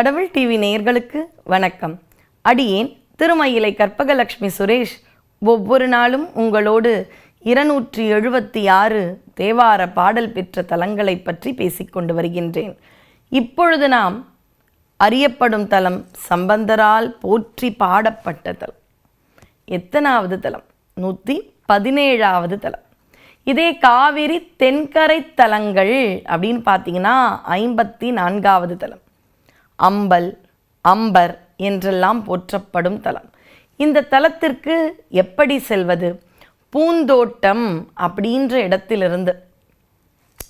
கடவுள் டிவி நேயர்களுக்கு வணக்கம். அடியேன் திருமயிலை கற்பகலட்சுமி சுரேஷ். ஒவ்வொரு நாளும் உங்களோடு இருநூற்றி எழுபத்தி ஆறு தேவார பாடல் பெற்ற தலங்களை பற்றி பேசிக்கொண்டு வருகின்றேன். இப்பொழுது நாம் அறியப்படும் தலம் சம்பந்தரால் போற்றி பாடப்பட்ட தலம். எத்தனாவது தலம்? நூற்றி பதினேழாவது தலம். இதே காவிரி தென்கரை தலங்கள் அப்படின்னு பார்த்தீங்கன்னா ஐம்பத்தி நான்காவது தலம். அம்பல் அம்பர் என்றெல்லாம் போற்றப்படும் தலம். இந்த தலத்திற்கு எப்படி செல்வது? பூந்தோட்டம் அப்படின்ற இடத்திலிருந்து.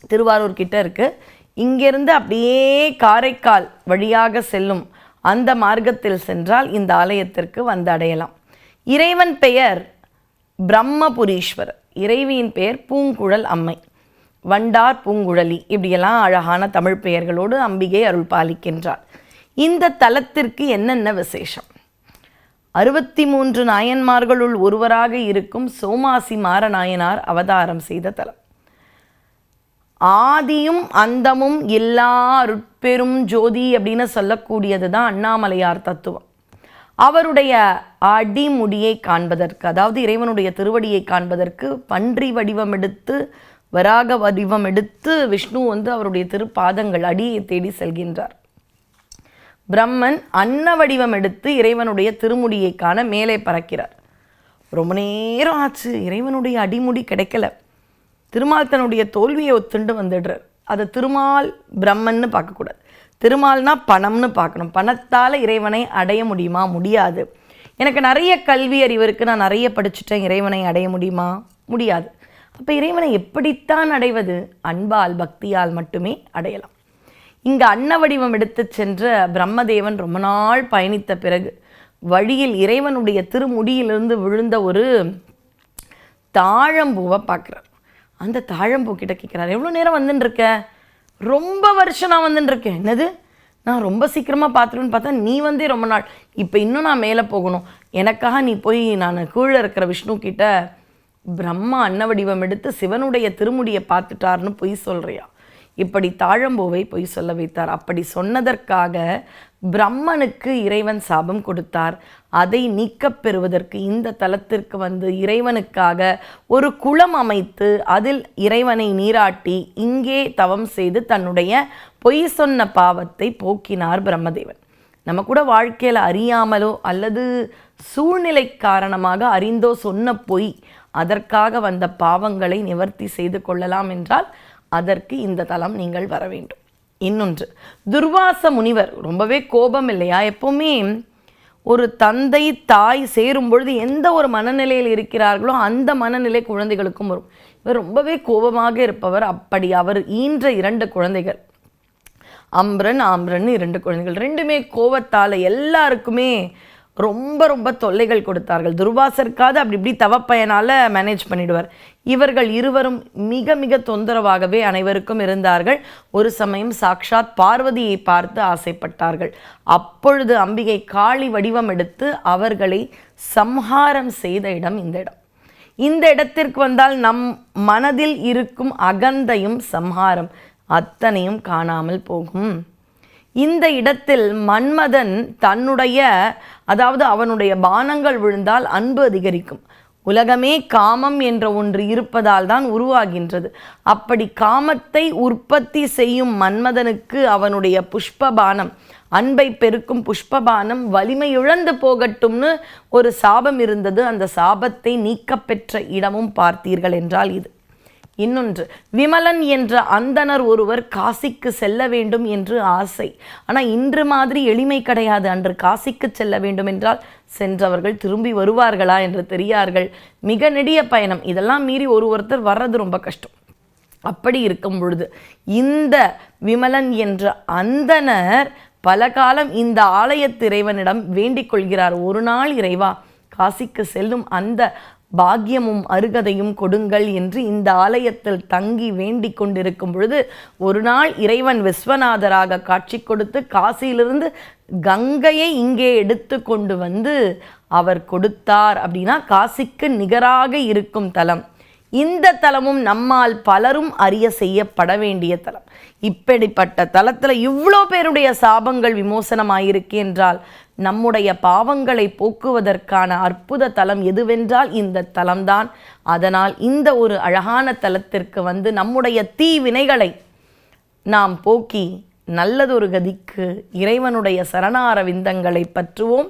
திருவாரூர் கிட்ட இருக்கு. இங்கிருந்து அப்படியே காரைக்கால் வழியாக செல்லும் அந்த மார்க்கத்தில் சென்றால் இந்த ஆலயத்திற்கு வந்து அடையலாம். இறைவன் பெயர் பிரம்மபுரீஸ்வரர். இறைவியின் பெயர் பூங்குழல் அம்மை. வண்டார் பூங்குழலி இப்படியெல்லாம் அழகான தமிழ் பெயர்களோடு அம்பிகை அருள் பாலிக்கின்றார். இந்த தலத்திற்கு என்னென்ன விசேஷம்? அறுபத்தி மூன்று நாயன்மார்களுள் ஒருவராக இருக்கும் சோமாசி மாரநாயனார் அவதாரம் செய்த தலம். ஆதியும் அந்தமும் எல்லா அருட்பெரும் ஜோதி அப்படின்னு சொல்லக்கூடியது தான் அண்ணாமலையார் தத்துவம். அவருடைய அடிமுடியை காண்பதற்கு அதாவது இறைவனுடைய திருவடியை காண்பதற்கு பன்றி வடிவம் எடுத்து வராக வடிவம் எடுத்து விஷ்ணு வந்து அவருடைய திருப்பாதங்கள் அடியை தேடி செல்கின்றார். பிரம்மன் அன்ன வடிவம் எடுத்து இறைவனுடைய திருமுடியை காண மேலே பறக்கிறார். ரொம்ப நேரம் ஆச்சு இறைவனுடைய அடிமுடி கிடைக்கல. திருமால் தன்னுடைய தோல்வியை ஒத்துண்டு வந்துடுறார். அதை திருமால் பிரம்மன்னு பார்க்கக்கூடாது. திருமால்னா பணம்னு பார்க்கணும். பணத்தால் இறைவனை அடைய முடியுமா? முடியாது. எனக்கு நிறைய கல்வி அறிவு இருக்குது நான் நிறைய படிச்சுட்டேன். இறைவனை அடைய முடியுமா? முடியாது. அப்போ இறைவனை எப்படித்தான் அடைவது? அன்பால் பக்தியால் மட்டுமே அடையலாம். இங்கு அன்ன வடிவம் எடுத்து சென்ற பிரம்மதேவன் ரொம்ப நாள் பயணித்த பிறகு வழியில் இறைவனுடைய திருமுடியிலிருந்து விழுந்த ஒரு தாழம்பூவை பார்க்குறார். அந்த தாழம்பூ கிட்ட கேட்குறாரு எவ்வளோ நேரம் வந்துன்னு இருக்க ரொம்ப வருஷம் நான் வந்துட்டுருக்கேன் என்னது? நான் ரொம்ப சீக்கிரமாக பார்த்துருவேன்னு பார்த்தா நீ வந்தே ரொம்ப நாள். இப்போ இன்னும் நான் மேலே போகணும். எனக்காக நீ போய் நான் கீழே இருக்கிற விஷ்ணு கிட்ட பிரம்மா அன்ன வடிவம் எடுத்து சிவனுடைய திருமுடியை பார்த்துட்டாருன்னு பொய் சொல்றியா? இப்படி தாழம்பூவை பொய் சொல்ல வைத்தார். அப்படி சொன்னதற்காக பிரம்மனுக்கு இறைவன் சாபம் கொடுத்தார். அதை நீக்கப் பெறுவதற்கு இந்த தலத்திற்கு வந்து இறைவனுக்காக ஒரு குளம் அமைத்து அதில் இறைவனை நீராட்டி இங்கே தவம் செய்து தன்னுடைய பொய் சொன்ன பாவத்தை போக்கினார் பிரம்மதேவன். நம்ம கூட வாழ்க்கையில் அறியாமலோ அல்லது சூழ்நிலை காரணமாக அறிந்தோ சொன்ன பொய் அதற்காக வந்த பாவங்களை நிவர்த்தி செய்து கொள்ளலாம் என்றால் அதற்கு இந்த தலம் நீங்கள் வர வேண்டும். இன்னொன்று துர்வாச முனிவர் ரொம்பவே கோபம் இல்லையா? எப்பவுமே ஒரு தந்தை தாய் சேரும் பொழுது எந்த ஒரு மனநிலையில் இருக்கிறார்களோ அந்த மனநிலை குழந்தைகளுக்கும் வரும். இவர் ரொம்பவே கோபமாக இருப்பவர். அப்படி அவர் ஈன்ற இரண்டு குழந்தைகள். அம்ரன் ஆம்ரன் இரண்டு குழந்தைகள். ரெண்டுமே கோபத்தால் எல்லாருக்குமே ரொம்ப ரொம்ப தொல்லைகள் கொடுத்தார்கள். துர்வாசருக்காவது அப்படி இப்படி தவப்பயனால் மேனேஜ் பண்ணிடுவார். இவர்கள் இருவரும் மிக மிக தொந்தரவாகவே அனைவருக்கும் இருந்தார்கள். ஒரு சமயம் சாக்ஷாத் பார்வதியை பார்த்து ஆசைப்பட்டார்கள். அப்பொழுது அம்பிகை காளி வடிவம் எடுத்து அவர்களை சம்ஹாரம் செய்த இடம் இந்த இடம். இந்த இடத்திற்கு வந்தால் நம் மனதில் இருக்கும் அகந்தையும் சம்ஹாரம் அத்தனையும் காணாமல் போகும். இந்த இடத்தில் மன்மதன் தன்னுடைய அதாவது அவனுடைய பானங்கள் விழுந்தால் அன்பு அதிகரிக்கும். உலகமே காமம் என்ற ஒன்று இருப்பதால் தான் உருவாகின்றது. அப்படி காமத்தை உற்பத்தி செய்யும் மன்மதனுக்கு அவனுடைய புஷ்பபானம் அன்பை பெருக்கும் புஷ்பபானம் வலிமை இழந்து போகட்டும்னு ஒரு சாபம் இருந்தது. அந்த சாபத்தை நீக்கப்பெற்ற இடமும் பார்த்தீர்கள் என்றால் இது. இன்னொன்று விமலன் என்ற அந்தனர் ஒருவர் காசிக்கு செல்ல வேண்டும் என்று ஆசை. ஆனால் இன்று மாதிரி எளிமை கிடையாது. அன்று காசிக்கு செல்ல வேண்டும் என்றால் சென்றவர்கள் திரும்பி வருவார்களா என்று தெரியார்கள். மிக நெடிய பயணம். இதெல்லாம் மீறி ஒரு ஒருத்தர் வர்றது ரொம்ப கஷ்டம். அப்படி இருக்கும் பொழுது இந்த விமலன் என்ற அந்தனர் பல காலம் இந்த ஆலயத்து இறைவனிடம் வேண்டிக் கொள்கிறார். ஒரு நாள் இறைவா காசிக்கு செல்லும் அந்த பாக்கியமும் அருகதையும் கொடுங்கள் என்று இந்த ஆலயத்தில் தங்கி வேண்டிக் கொண்டிருக்கும் பொழுது ஒரு நாள் இறைவன் விஸ்வநாதராக காட்சி கொடுத்து காசியிலிருந்து கங்கையை இங்கே எடுத்து கொண்டு வந்து அவர் கொடுத்தார் அப்படின்னா காசிக்கு நிகராக இருக்கும் தலம். இந்த தலமும் நம்மால் பலரும் அறிய செய்யப்பட வேண்டிய தலம். இப்படிப்பட்ட தலத்தில் இவ்வளோ பேருடைய சாபங்கள் விமோசனமாயிருக்கு என்றால் நம்முடைய பாவங்களை போக்குவதற்கான அற்புத தலம் எதுவென்றால் இந்த தலம்தான். அதனால் இந்த ஒரு அழகான தலத்திற்கு வந்து நம்முடைய தீ வினைகளை நாம் போக்கி நல்லதொரு கதிக்கு இறைவனுடைய சரணார விந்தங்களை பற்றுவோம்.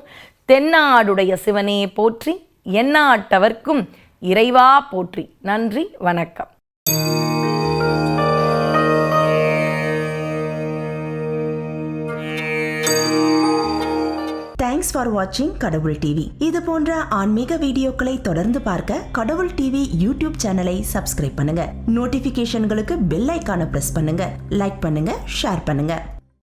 தென்னாடுடைய சிவனையே போற்றி எண்ணாட்டவர்க்கும் இறைவா போற்றி. நன்றி வணக்கம். தேங்க்ஸ் ஃபார் வாட்சிங் கடவுள் டிவி இது போன்ற ஆன்மீக வீடியோக்களை தொடர்ந்து பார்க்க கடவுள் டிவி யூடியூப் சேனலை சப்ஸ்கிரைப் பண்ணுங்க. நோட்டிபிகேஷன்களுக்கு பெல் ஐக்கான பிரஸ் பண்ணுங்க. லைக் பண்ணுங்க ஷேர் பண்ணுங்க.